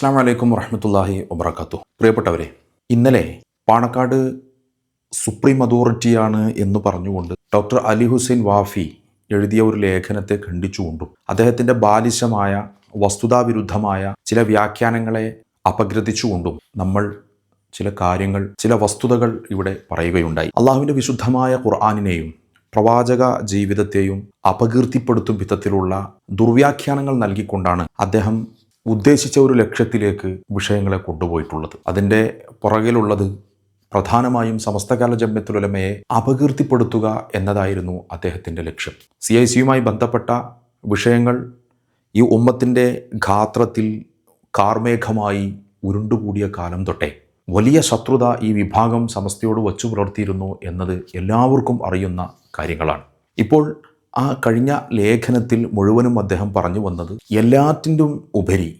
അസ്സാം വലൈക്കും വറഹമത്തല്ലാഹി വബർക്കാത്തു പ്രിയപ്പെട്ടവരെ ഇന്നലെ പാണക്കാട് സുപ്രീം അതോറിറ്റിയാണ് എന്ന് പറഞ്ഞുകൊണ്ട് ഡോക്ടർ അലി ഹുസൈൻ വാഫി എഴുതിയ ഒരു ലേഖനത്തെ ഖണ്ഡിച്ചുകൊണ്ടും അദ്ദേഹത്തിന്റെ ബാലിശമായ വസ്തുതാവിരുദ്ധമായ ചില വ്യാഖ്യാനങ്ങളെ അപഗ്രഥിച്ചുകൊണ്ടും നമ്മൾ ചില കാര്യങ്ങൾ ചില വസ്തുതകൾ ഇവിടെ പറയുകയുണ്ടായി. അള്ളാഹുവിന്റെ വിശുദ്ധമായ ഖുർആാനിനെയും പ്രവാചക ജീവിതത്തെയും അപകീർത്തിപ്പെടുത്തും വിധത്തിലുള്ള ദുർവ്യാഖ്യാനങ്ങൾ നൽകിക്കൊണ്ടാണ് അദ്ദേഹം ഉദ്ദേശിച്ച ഒരു ലക്ഷ്യത്തിലേക്ക് വിഷയങ്ങളെ കൊണ്ടുപോയിട്ടുള്ളത്. അതിന്റെ പുറകിലുള്ളത് പ്രധാനമായും സമസ്തകാല ജമ്യത്തുലമയെ അപകീർത്തിപ്പെടുത്തുക എന്നതായിരുന്നു അദ്ദേഹത്തിന്റെ ലക്ഷ്യം. സി ഐ സിയുമായി ബന്ധപ്പെട്ട വിഷയങ്ങൾ ഈ ഉമ്മത്തിന്റെ ഗാത്രത്തിൽ കാർമേഘമായി ഉരുണ്ടുകൂടിയ കാലം തൊട്ടേ വലിയ ശത്രുത ഈ വിഭാഗം സമസ്തയോട് വച്ചു പുലർത്തിയിരുന്നു എന്നത് എല്ലാവർക്കും അറിയുന്ന കാര്യങ്ങളാണ്. ഇപ്പോൾ ആ കഴിഞ്ഞ ലേഖനത്തിൽ മുഴുവനും അദ്ദേഹം പറഞ്ഞു വന്നത് എല്ലാറ്റിന്റെയും ഉപരി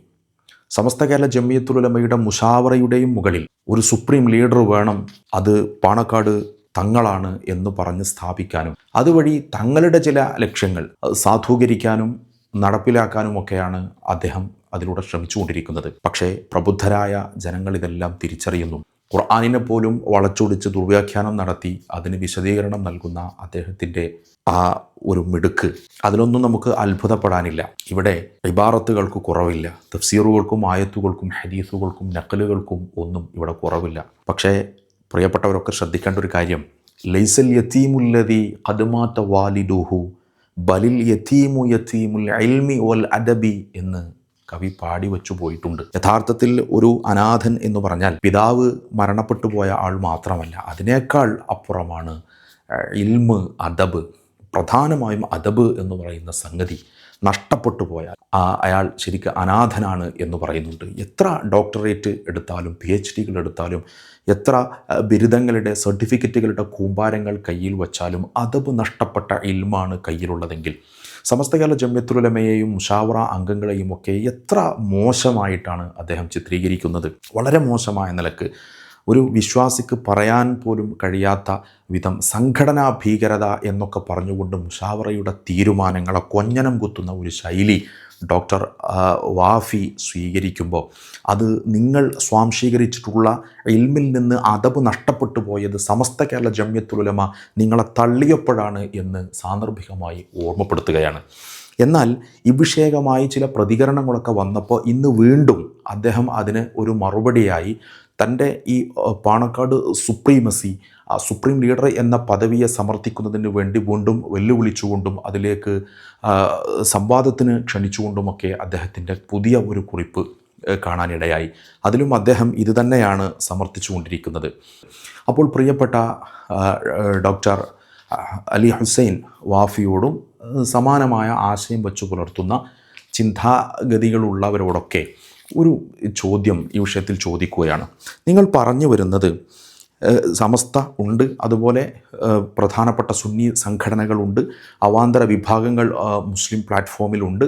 സമസ്ത കേരള ജമ്മിയത്തുലമയുടെ മുഷാവറയുടെയും മുകളിൽ ഒരു സുപ്രീം ലീഡർ വേണം അത് പാണക്കാട് തങ്ങളാണ് എന്ന് പറഞ്ഞ് സ്ഥാപിക്കാനും അതുവഴി തങ്ങളുടെ ചില ലക്ഷ്യങ്ങൾ സാധൂകരിക്കാനും നടപ്പിലാക്കാനുമൊക്കെയാണ് അദ്ദേഹം അതിലൂടെ ശ്രമിച്ചുകൊണ്ടിരിക്കുന്നത്. പക്ഷേ പ്രബുദ്ധരായ ജനങ്ങൾ ഇതെല്ലാം തിരിച്ചറിയുന്നു. ഖുർആാനിനെ പോലും വളച്ചൊടിച്ച് ദുർവ്യാഖ്യാനം നടത്തി അതിന് വിശദീകരണം നൽകുന്ന അദ്ദേഹത്തിന്റെ ആ ഒരു മിടുക്ക്. അതിലൊന്നും നമുക്ക് അത്ഭുതപ്പെടാനില്ല. ഇവിടെ ഇബാറത്തുകൾക്ക് കുറവില്ല. തഫ്സീറുകൾക്കും ആയത്തുകൾക്കും ഹദീസുകൾക്കും നക്കലുകൾക്കും ഒന്നും ഇവിടെ കുറവില്ല. പക്ഷേ പ്രിയപ്പെട്ടവരൊക്കെ ശ്രദ്ധിക്കേണ്ട ഒരു കാര്യം. ലൈസൽ യത്തീമുല്ലതി കതുമാത്ത വാലിഡുഹു ബലിൽ യത്തീമു യത്തീമുൽ അൽമി വൽ അദബി എന്ന് കവി പാടി വച്ചു പോയിട്ടുണ്ട്. യഥാർത്ഥത്തിൽ ഒരു അനാഥൻ എന്ന് പറഞ്ഞാൽ പിതാവ് മരണപ്പെട്ടു പോയ ആൾ മാത്രമല്ല അതിനേക്കാൾ അപ്പുറമാണ് ഇൽമ് അദബ് പ്രധാനമായും അദബ് എന്ന് പറയുന്ന സംഗതി നഷ്ടപ്പെട്ടു പോയാൽ ആ അയാൾ ശരിക്കും അനാഥനാണ് എന്ന് പറയുന്നുണ്ട്. എത്ര ഡോക്ടറേറ്റ് എടുത്താലും പി എച്ച് ഡികൾ എടുത്താലും എത്ര ബിരുദങ്ങളുടെ സർട്ടിഫിക്കറ്റുകളുടെ കൂമ്പാരങ്ങൾ കയ്യിൽ വച്ചാലും അദബ് നഷ്ടപ്പെട്ട ഇൽമാണ് കയ്യിലുള്ളതെങ്കിൽ സമസ്തകാല ജമ്യത്തുലമയെയും മുഷാവറ അംഗങ്ങളെയും ഒക്കെ എത്ര മോശമായിട്ടാണ് അദ്ദേഹം ചിത്രീകരിക്കുന്നത്? വളരെ മോശമായ നിലയ്ക്ക് ഒരു വിശ്വാസിക്ക് പറയാൻ പോലും കഴിയാത്ത വിധം സംഘടനാ ഭീകരത എന്നൊക്കെ പറഞ്ഞുകൊണ്ട് മുഷാവറയുടെ തീരുമാനങ്ങളെ കൊഞ്ഞനം കുത്തുന്ന ഒരു ശൈലി ഡോക്ടർ വാഫി സ്വീകരിക്കുമ്പോൾ. അത് നിങ്ങൾ സ്വാംശീകരിച്ചിട്ടുള്ള ഇൽമിൽ നിന്ന് അതബ് നഷ്ടപ്പെട്ടു പോയത് സമസ്ത കേരള ജമ്യത്തുലമ നിങ്ങളെ തള്ളിയപ്പോഴാണ് എന്ന് സാന്ദർഭികമായി ഓർമ്മപ്പെടുത്തുകയാണ്. എന്നാൽ ഇവിഷേകമായി ചില പ്രതികരണങ്ങളൊക്കെ വന്നപ്പോൾ ഇന്ന് വീണ്ടും അദ്ദേഹം അതിന് ഒരു മറുപടിയായി തന്റെ ഈ പാണക്കാട് സുപ്രീമസി ആ സുപ്രീം ലീഡർ എന്ന പദവിയെ സമർത്ഥിക്കുന്നതിന് വേണ്ടി വീണ്ടും വെല്ലുവിളിച്ചുകൊണ്ടും അതിലേക്ക് സംവാദത്തിന് ക്ഷണിച്ചുകൊണ്ടുമൊക്കെ അദ്ദേഹത്തിന്റെ പുതിയ ഒരു കുറിപ്പ് കാണാനിടയായി. അതിലും അദ്ദേഹം ഇതുതന്നെയാണ് സമർത്ഥിച്ചുകൊണ്ടിരിക്കുന്നത്. അപ്പോൾ പ്രിയപ്പെട്ട ഡോക്ടർ അലി ഹുസൈൻ വാഫിയോടും സമാനമായ ആശയം വെച്ചു പുലർത്തുന്ന ചിന്താഗതികളുള്ളവരോടൊക്കെ ഒരു ചോദ്യം ഈ വിഷയത്തിൽ ചോദിക്കുകയാണ്. നിങ്ങൾ പറഞ്ഞു വരുന്നത് സമസ്ത ഉണ്ട് അതുപോലെ പ്രധാനപ്പെട്ട സുന്നി സംഘടനകളുണ്ട് അവാന്തര വിഭാഗങ്ങൾ മുസ്ലിം പ്ലാറ്റ്ഫോമിലുണ്ട്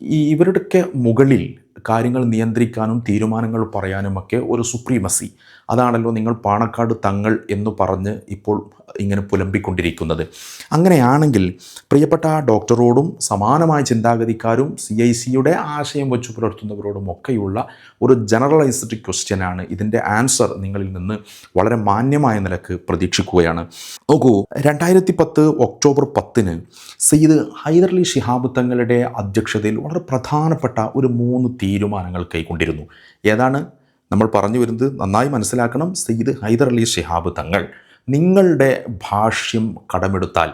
ഇവരുടെയൊക്കെ മുകളിൽ കാര്യങ്ങൾ നിയന്ത്രിക്കാനും തീരുമാനങ്ങൾ പറയാനുമൊക്കെ ഒരു സുപ്രീമസി അതാണല്ലോ നിങ്ങൾ പാണക്കാട് തങ്ങൾ എന്ന് പറഞ്ഞ് ഇപ്പോൾ ഇങ്ങനെ പുലമ്പിക്കൊണ്ടിരിക്കുന്നത്. അങ്ങനെയാണെങ്കിൽ പ്രിയപ്പെട്ട ഡോക്ടറോടും സമാനമായ ചിന്താഗതിക്കാരും സി ഐ സിയുടെ ആശയം വെച്ച് പുലർത്തുന്നവരോടും ഒക്കെയുള്ള ഒരു ജനറലൈസ്ഡ് ക്വസ്റ്റ്യനാണ് ഇതിന്റെ ആൻസർ നിങ്ങളിൽ നിന്ന് വളരെ മാന്യമായ നിലയ്ക്ക് പ്രതീക്ഷിക്കുകയാണ്. നോക്കൂ രണ്ടായിരത്തി പത്ത് ഒക്ടോബർ പത്തിന് സയ്യിദ് ഹൈദർലി ശിഹാബ് തങ്ങളുടെ അധ്യക്ഷതയിൽ വളരെ പ്രധാനപ്പെട്ട ഒരു മൂന്ന് തീരുമാനങ്ങൾ കൈക്കൊണ്ടിരുന്നു. ഏതാണ്? നമ്മൾ പറഞ്ഞു വരുന്നത് നന്നായി മനസ്സിലാക്കണം. സയ്യിദ് ഹൈദർ അലി ഷിഹാബ് തങ്ങൾ നിങ്ങളുടെ ഭാഷ്യം കടമെടുത്താൽ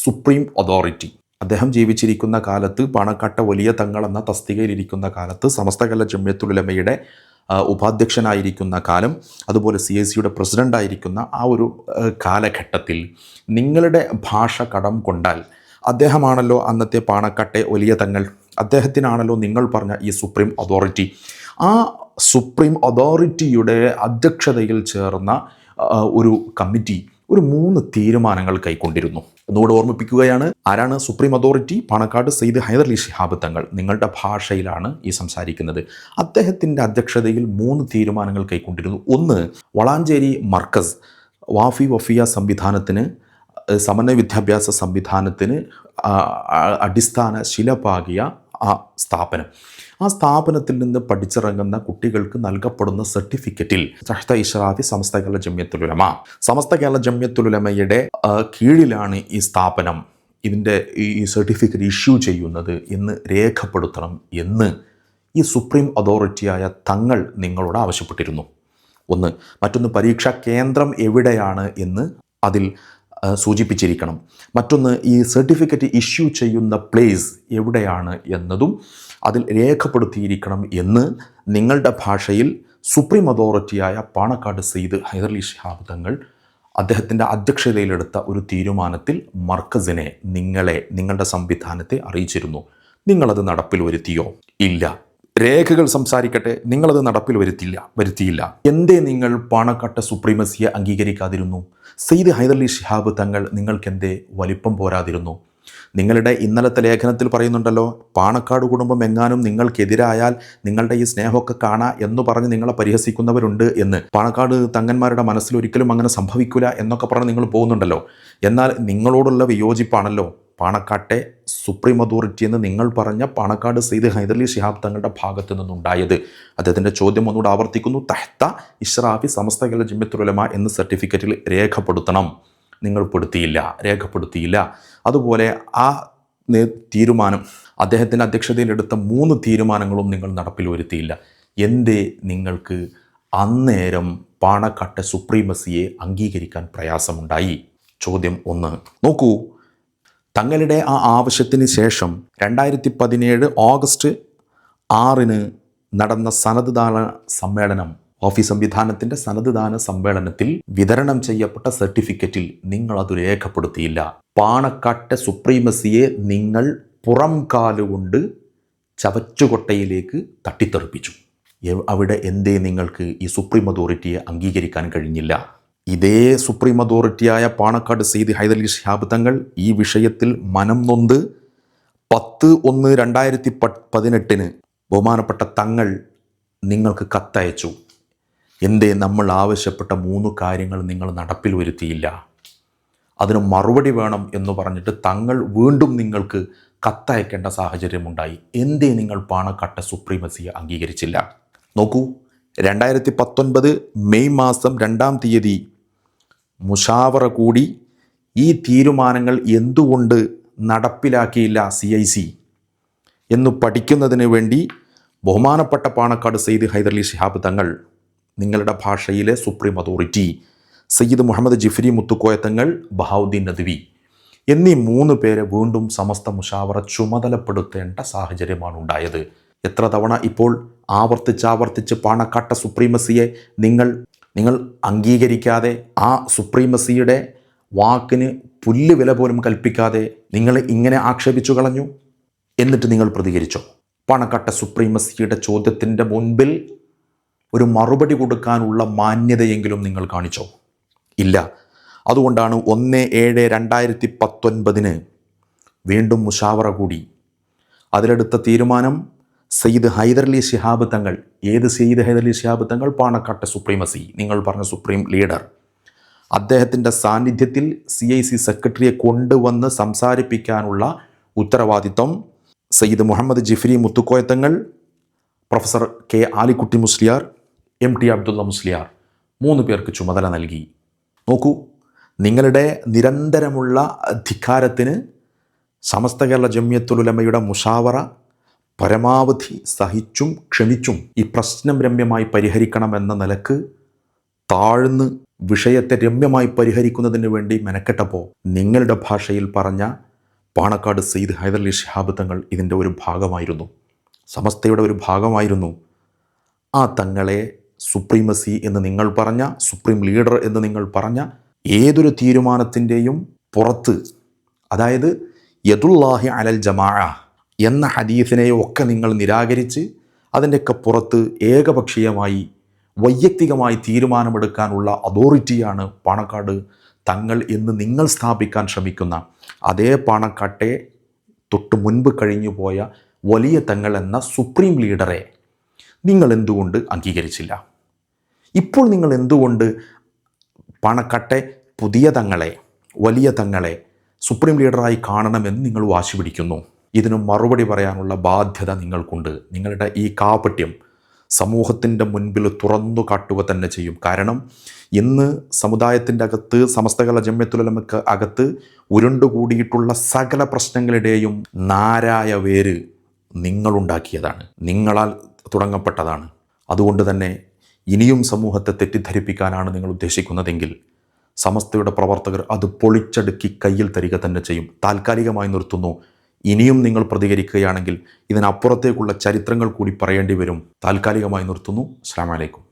സുപ്രീം അതോറിറ്റി. അദ്ദേഹം ജീവിച്ചിരിക്കുന്ന കാലത്ത് പണക്കട്ട വലിയ തങ്ങൾ എന്ന തസ്തികയിലിരിക്കുന്ന കാലത്ത് സമസ്തകല ജമ്യത്തുലമയുടെ ഉപാധ്യക്ഷനായിരിക്കുന്ന കാലം അതുപോലെ സി എസ് സിയുടെ പ്രസിഡന്റായിരിക്കുന്ന ആ ഒരു കാലഘട്ടത്തിൽ നിങ്ങളുടെ ഭാഷ കടം കൊണ്ടാൽ അദ്ദേഹമാണല്ലോ അന്നത്തെ പാണക്കട്ടെ വലിയ തങ്ങൾ അദ്ദേഹത്തിനാണല്ലോ നിങ്ങൾ പറഞ്ഞ ഈ സുപ്രീം അതോറിറ്റി ആ സുപ്രീം അതോറിറ്റിയുടെ അധ്യക്ഷതയിൽ ചേർന്ന ഒരു കമ്മിറ്റി ഒരു മൂന്ന് തീരുമാനങ്ങൾ കൈക്കൊണ്ടിരുന്നു. ഒന്നുകൂടെ ഓർമ്മിപ്പിക്കുകയാണ് ആരാണ് സുപ്രീം അതോറിറ്റി പാണക്കാട് സെയ്ദ് ഹൈദർലി ഷിഹാബ് തങ്ങൾ. നിങ്ങളുടെ ഭാഷയിലാണ് ഈ സംസാരിക്കുന്നത്. അദ്ദേഹത്തിന്റെ അധ്യക്ഷതയിൽ മൂന്ന് തീരുമാനങ്ങൾ കൈക്കൊണ്ടിരുന്നു. ഒന്ന് വളാഞ്ചേരി മർക്കസ് വാഫി വഫിയ സംവിധാനത്തിന് സമന്വയ വിദ്യാഭ്യാസ സംവിധാനത്തിന് അടിസ്ഥാന ശില പാകിയ ആ സ്ഥാപനം. ആ സ്ഥാപനത്തിൽ നിന്ന് പഠിച്ചിറങ്ങുന്ന കുട്ടികൾക്ക് നൽകപ്പെടുന്ന സർട്ടിഫിക്കറ്റിൽ തഹ്ത ഇഷ്റാഫി സമസ്ത കേരള ജമ്യത്തുലുലമ സമസ്ത കേരള ജമ്യത്തുലുലമയുടെ കീഴിലാണ് ഈ സ്ഥാപനം ഇതിന്റെ ഈ സർട്ടിഫിക്കറ്റ് ഇഷ്യൂ ചെയ്യുന്നത് എന്ന് രേഖപ്പെടുത്തണം എന്ന് ഈ സുപ്രീം അതോറിറ്റിയായ തങ്ങൾ നിങ്ങളോട് ആവശ്യപ്പെട്ടിരുന്നു. ഒന്ന് മറ്റൊന്ന് പരീക്ഷാ കേന്ദ്രം എവിടെയാണ് എന്ന് അതിൽ സൂചിപ്പിച്ചിരിക്കണം. മറ്റൊന്ന് ഈ സർട്ടിഫിക്കറ്റ് ഇഷ്യൂ ചെയ്യുന്ന പ്ലേസ് എവിടെയാണ് എന്നതും അതിൽ രേഖപ്പെടുത്തിയിരിക്കണം എന്ന് നിങ്ങളുടെ ഭാഷയിൽ സുപ്രീം അതോറിറ്റിയായ പാണക്കാട് സെയ്ദ് ഹൈദർലി ഷിഹാബ് തങ്ങൾ അദ്ദേഹത്തിന്റെ അധ്യക്ഷതയിലെടുത്ത ഒരു തീരുമാനത്തിൽ മർക്കസിനെ നിങ്ങളെ നിങ്ങളുടെ സംവിധാനത്തെ അറിയിച്ചിരുന്നു. നിങ്ങളത് നടപ്പിൽ വരുത്തിയോ? ഇല്ല. രേഖകൾ സംസാരിക്കട്ടെ. നിങ്ങളത് നടപ്പിൽ വരുത്തില്ല വരുത്തിയില്ല. എന്തേ നിങ്ങൾ പാണക്കാട്ട സുപ്രീമസിയെ അംഗീകരിക്കാതിരുന്നു? സെയ്ദ് ഹൈദർലി ഷിഹാബ് തങ്ങൾ നിങ്ങൾക്കെന്തേ വലിപ്പം പോരാതിരുന്നു? നിങ്ങളുടെ ഇന്നലത്തെ ലേഖനത്തിൽ പറയുന്നുണ്ടല്ലോ പാണക്കാട് കുടുംബം എങ്ങാനും നിങ്ങൾക്കെതിരായാൽ നിങ്ങളുടെ ഈ സ്നേഹമൊക്കെ കാണാ എന്ന് പറഞ്ഞ് നിങ്ങളെ പരിഹസിക്കുന്നവരുണ്ട് എന്ന്. പാണക്കാട് തങ്ങന്മാരുടെ മനസ്സിൽ ഒരിക്കലും അങ്ങനെ സംഭവിക്കില്ല എന്നൊക്കെ പറഞ്ഞ് നിങ്ങൾ പോകുന്നുണ്ടല്ലോ. എന്നാൽ നിങ്ങളോടുള്ള വിയോജിപ്പാണല്ലോ. പാണക്കാട്ടെ സുപ്രീം അതോറിറ്റി എന്ന് നിങ്ങൾ പറഞ്ഞ പാണക്കാട് സെയ്ദ് ഹൈദർലി ശിഹാബ് തങ്ങളുടെ ഭാഗത്ത് നിന്നുണ്ടായത്. അദ്ദേഹത്തിന്റെ ചോദ്യം ഒന്നുകൂടെ ആവർത്തിക്കുന്നു. തഹ്ത ഇഷ്റാഫി സമസ്ത കേരള ജിമ്മത്തുലമ എന്ന് സർട്ടിഫിക്കറ്റിൽ രേഖപ്പെടുത്തണം. നിങ്ങൾ പെടുത്തിയില്ല. രേഖപ്പെടുത്തിയില്ല. അതുപോലെ ആ തീരുമാനം അദ്ദേഹത്തിന്റെ അധ്യക്ഷതയിലെടുത്ത മൂന്ന് തീരുമാനങ്ങളും നിങ്ങൾ നടപ്പിൽ വരുത്തിയില്ല. എന്തേ നിങ്ങൾക്ക് അന്നേരം പാണക്കാട്ടെ സുപ്രീമസിയെ അംഗീകരിക്കാൻ പ്രയാസമുണ്ടായി? ചോദ്യം ഒന്ന്. നോക്കൂ തങ്ങളുടെ ആ ആവശ്യത്തിന് ശേഷം രണ്ടായിരത്തി പതിനേഴ് ഓഗസ്റ്റ് ആറിന് നടന്ന സനദ്ദാന സമ്മേളനം ഓഫീസ് സംവിധാനത്തിന്റെ സനദ്ദാന സമ്മേളനത്തിൽ വിതരണം ചെയ്യപ്പെട്ട സർട്ടിഫിക്കറ്റിൽ നിങ്ങൾ അത് രേഖപ്പെടുത്തിയില്ല. പാണക്കാട്ടെ സുപ്രീമസിയെ നിങ്ങൾ പുറം കാലുകൊണ്ട് ചവച്ചുകൊട്ടയിലേക്ക് തട്ടിത്തെറിപ്പിച്ചു. അവിടെ എന്തേ നിങ്ങൾക്ക് ഈ സുപ്രീം അതോറിറ്റിയെ അംഗീകരിക്കാൻ കഴിഞ്ഞില്ല? ഇതേ സുപ്രീം അതോറിറ്റിയായ പാണക്കാട് സെയ്ദ് ഹൈദലി ഷിഹാബ് തങ്ങൾ ഈ വിഷയത്തിൽ മനം നൊന്ത് പത്ത് ഒന്ന് രണ്ടായിരത്തി പതിനെട്ടിന് ബഹുമാനപ്പെട്ട തങ്ങൾ നിങ്ങൾക്ക് കത്തയച്ചു. എന്തേ നമ്മൾ ആവശ്യപ്പെട്ട മൂന്ന് കാര്യങ്ങൾ നിങ്ങൾ നടപ്പിൽ വരുത്തിയില്ല. അതിന് മറുപടി വേണം എന്ന് പറഞ്ഞിട്ട് തങ്ങൾ വീണ്ടും നിങ്ങൾക്ക് കത്തയക്കേണ്ട സാഹചര്യമുണ്ടായി. എന്തേ നിങ്ങൾ പാണക്കാട്ട് സുപ്രീമസിയെ അംഗീകരിച്ചില്ല? നോക്കൂ രണ്ടായിരത്തി പത്തൊൻപത് മെയ് മാസം രണ്ടാം തീയതി മുഷാവറ കൂടി ഈ തീരുമാനങ്ങൾ എന്തുകൊണ്ട് നടപ്പിലാക്കിയില്ല സി ഐ സി എന്ന് പഠിക്കുന്നതിന് വേണ്ടി ബഹുമാനപ്പെട്ട പാണക്കാട് സെയ്ദ് ഹൈദർലി ഷിഹാബ് തങ്ങൾ നിങ്ങളുടെ ഭാഷയിലെ സുപ്രീം അതോറിറ്റി സയ്യിദ് മുഹമ്മദ് ജിഫ്രി മുത്തുക്കോയ തങ്ങൾ ബഹാവുദ്ദീൻ നദ്വി എന്നീ മൂന്ന് പേരെ വീണ്ടും സമസ്ത മുഷാവറ ചുമതലപ്പെടുത്തേണ്ട സാഹചര്യമാണ് ഉണ്ടായത്. എത്ര തവണ ഇപ്പോൾ ആവർത്തിച്ചാവർത്തിച്ച് പാണക്കാട്ട സുപ്രീമസിയെ നിങ്ങൾ നിങ്ങൾ അംഗീകരിക്കാതെ ആ സുപ്രീമസിയുടെ വാക്കിന് പുല്ല് വില പോലും കൽപ്പിക്കാതെ നിങ്ങൾ ഇങ്ങനെ ആക്ഷേപിച്ചു കളഞ്ഞു? എന്നിട്ട് നിങ്ങൾ പ്രതികരിച്ചോ? പണക്കട്ട സുപ്രീമസിയുടെ ചോദ്യത്തിന്റെ മുൻപിൽ ഒരു മറുപടി കൊടുക്കാനുള്ള മാന്യതയെങ്കിലും നിങ്ങൾ കാണിച്ചോ? ഇല്ല. അതുകൊണ്ടാണ് ഒന്ന് ഏഴ് രണ്ടായിരത്തി പത്തൊൻപതിന് വീണ്ടും മുഷാവറ കൂടി. അതിലെടുത്ത തീരുമാനം സയ്യിദ് ഹൈദർലി ശിഹാബ് തങ്ങൾ ഏത് സയ്യിദ് ഹൈദർലി ശിഹാബ് തങ്ങൾ? പാണക്കാട്ടെ സുപ്രീമസി നിങ്ങൾ പറഞ്ഞ സുപ്രീം ലീഡർ. അദ്ദേഹത്തിന്റെ സാന്നിധ്യത്തിൽ സി ഐ സി സെക്രട്ടറിയെ കൊണ്ടുവന്ന് സംസാരിപ്പിക്കാനുള്ള ഉത്തരവാദിത്വം Sayyid Muhammad Jifri Muthukoya Thangal professor K Alikutty Musliyar M T Abdulla Musliyar മൂന്ന് പേർക്ക് ചുമതല നൽകി. നോക്കൂ നിങ്ങളുടെ നിരന്തരമുള്ള ധിക്കാരത്തിന് സമസ്ത കേരള ജമ്യത്തുലുലമയുടെ മുഷാവറ പരമാവധി സഹിച്ചും ക്ഷമിച്ചും ഈ പ്രശ്നം രമ്യമായി പരിഹരിക്കണമെന്ന നിലയ്ക്ക് താഴ്ന്ന് വിഷയത്തെ രമ്യമായി പരിഹരിക്കുന്നതിന് വേണ്ടി മെനക്കെട്ടപ്പോൾ നിങ്ങളുടെ ഭാഷയിൽ പറഞ്ഞ പാണക്കാട് സെയ്ദ് ഹൈദർലി ഷിഹാബ് തങ്ങൾ ഇതിന്റെ ഒരു ഭാഗമായിരുന്നു. സമസ്തയുടെ ഒരു ഭാഗമായിരുന്നു. ആ തങ്ങളെ സുപ്രീമസി എന്ന് നിങ്ങൾ പറഞ്ഞ സുപ്രീം ലീഡർ എന്ന് നിങ്ങൾ പറഞ്ഞ ഏതൊരു തീരുമാനത്തിന്റെയും പുറത്ത് അതായത് യദുല്ലാഹി അലൽ ജമാ എന്ന ഹദീസിനെയോ ഒക്കെ നിങ്ങൾ നിരാകരിച്ച് അതിന്റെയൊക്കെ പുറത്ത് ഏകപക്ഷീയമായി വൈയക്തികമായി തീരുമാനമെടുക്കാനുള്ള അതോറിറ്റിയാണ് പാണക്കാട് തങ്ങൾ എന്ന് നിങ്ങൾ സ്ഥാപിക്കാൻ ശ്രമിക്കുന്ന. അതേ പാണക്കാട്ടെ തൊട്ട് മുൻപ് കഴിഞ്ഞു പോയ വലിയ തങ്ങൾ എന്ന സുപ്രീം ലീഡറെ നിങ്ങൾ എന്തുകൊണ്ട് അംഗീകരിച്ചില്ല? ഇപ്പോൾ നിങ്ങൾ എന്തുകൊണ്ട് പാണക്കാട്ടെ പുതിയ തങ്ങളെ വലിയ തങ്ങളെ സുപ്രീം ലീഡറായി കാണണമെന്ന് നിങ്ങൾ വാശി പിടിക്കുന്നു? ഇതിന് മറുപടി പറയാനുള്ള ബാധ്യത നിങ്ങൾക്കുണ്ട്. നിങ്ങളുടെ ഈ കാപട്യം സമൂഹത്തിന്റെ മുൻപിൽ തുറന്നു കാട്ടുക തന്നെ ചെയ്യും. കാരണം ഇന്ന് സമുദായത്തിന്റെ അകത്ത് സമസ്തകല ജമ്യത്തുലമക്ക് അകത്ത് ഉരുണ്ടുകൂടിയിട്ടുള്ള സകല പ്രശ്നങ്ങളുടെയും നാരായ വേര് നിങ്ങളുണ്ടാക്കിയതാണ്. നിങ്ങളാൽ തുടങ്ങപ്പെട്ടതാണ്. അതുകൊണ്ട് തന്നെ ഇനിയും സമൂഹത്തെ തെറ്റിദ്ധരിപ്പിക്കാനാണ് നിങ്ങൾ ഉദ്ദേശിക്കുന്നതെങ്കിൽ സമസ്തയുടെ പ്രവർത്തകർ അത് പൊളിച്ചടുക്കി കയ്യിൽ തരിക തന്നെ ചെയ്യും. താൽക്കാലികമായി നിർത്തുന്നു. ഇനിയും നിങ്ങൾ പ്രതികരിക്കുകയാണെങ്കിൽ ഇതിനപ്പുറത്തേക്കുള്ള ചരിത്രങ്ങൾ കൂടി പറയേണ്ടി വരും. താൽക്കാലികമായി നിർത്തുന്നു. അസ്സാം വലൈക്കും